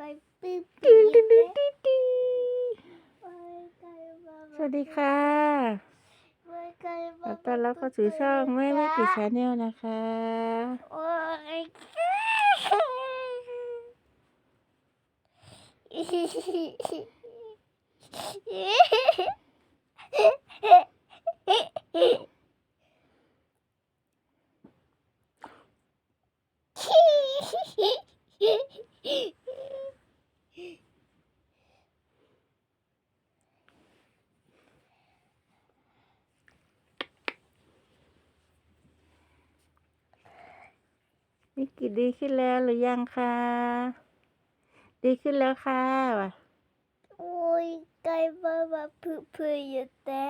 ไก่ปิ๊บตึ๊ปิ๊ดบตึ๊ดเด้ตึ๊ดตึ๊ดโอ้ยไก่บ้าสวัสดีค่ะโอ้ยไก่ขอต้อนรับเข้าสู่ช่องแม่วิกิชาแนลนะคะโอ้ย วิกิดีขึ้นแล้วหรือยังคะ ดีขึ้นแล้วค่ะว่ะโอ้ยไก่บ้าบ้าพึ่งพึ่งอยู่แต่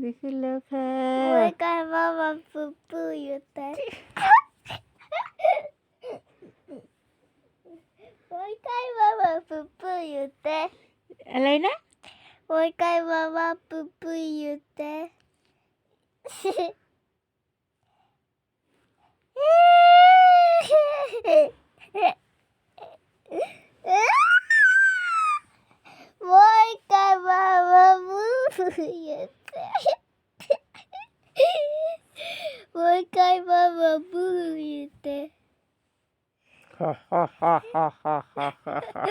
ดีขึ้นแล้วค่ะโอ้ยไก่บ้าบ้าพึ่งพึ่งอยู่แต่โอ้ยไก่บ้าบ้าพึ่งพึ่งอยู่แต่อะไรนะโอ้ยไก่บ้าบ้าพึ่งพึ่งอยู่แต่โอ้ยไก่บ้าบ้า พึ่งพึ่งอยู่แต่โอ้ยไก่บ้าบ้าพึ่งอยู่แต่ฮ่าฮ่าฮ่าฮ่าฮ่าฮ่าฮ่า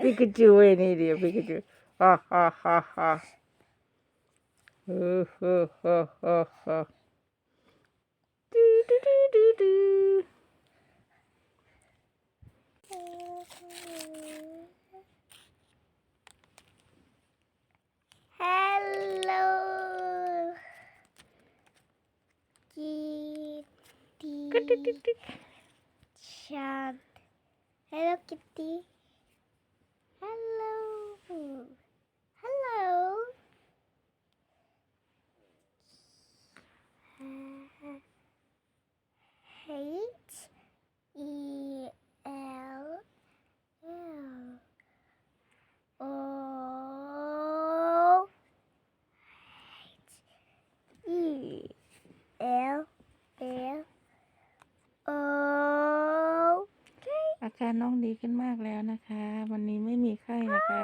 ปิกาจูไอ้นี่เดียวปิกาจูฮ่าฮ่าฮ่าฮ่าเออเออเออเออเออดูดูดูดูดู Hello Kitty กึ๊ดดึ๊ดดึ๊ดดึ๊ด Chan Hello Kitty Hello Hello H E L L O E L L O อา การน้องดีขึ้นมากแล้วนะคะ วันนี้ไม่มีไข้นะคะ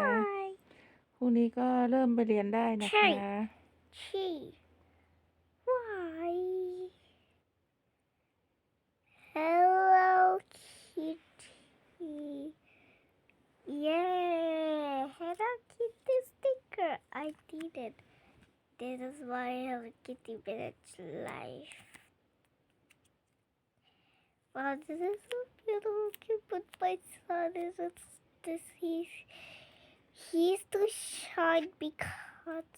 พรุ่งนี้ก็เริ่มไปเรียนได้นะใช่คะ She Why Hello Kitty Yeah Hello Kitty sticker I did it This is my Hello Kitty village life Wow this is so beautiful cute but my son is this he's he's too shy because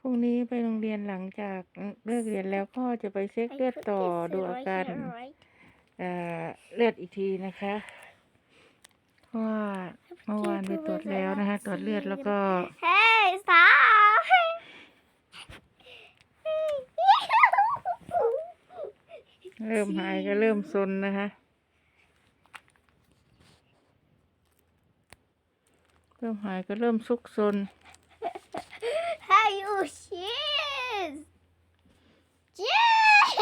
พรุ่งนี้ไปโรงเรียนหลังจากเลิกเรียนแล้วก็จะไปเช็คเลือดต่อดูอาการเอ่อเลือดอีกทีนะคะเพราะว่าเมื่อวานไปตรวจแล้วนะคะตรวจเลือดแล้วก็ Hey, stop! เริ่มหายก็เริ่มซนนะคะ เริ่มหายก็เริ่มซุกซน hey, you cheese! Cheese!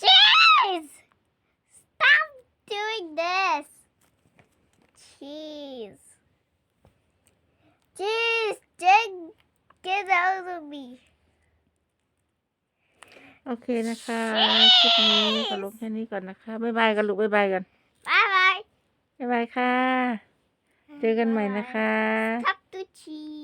Cheese! Stop doing this! Cheese! Cheese! Jake, get out of me! โอเคนะคะคลิปนี้ก็ลงแค่นี้ก่อนนะคะบ๊ายบายกันลูกบ๊ายบายกัน Bye bye! บ๊ายบายค่ะ เจอกันใหม่นะคะ Talk to cheese.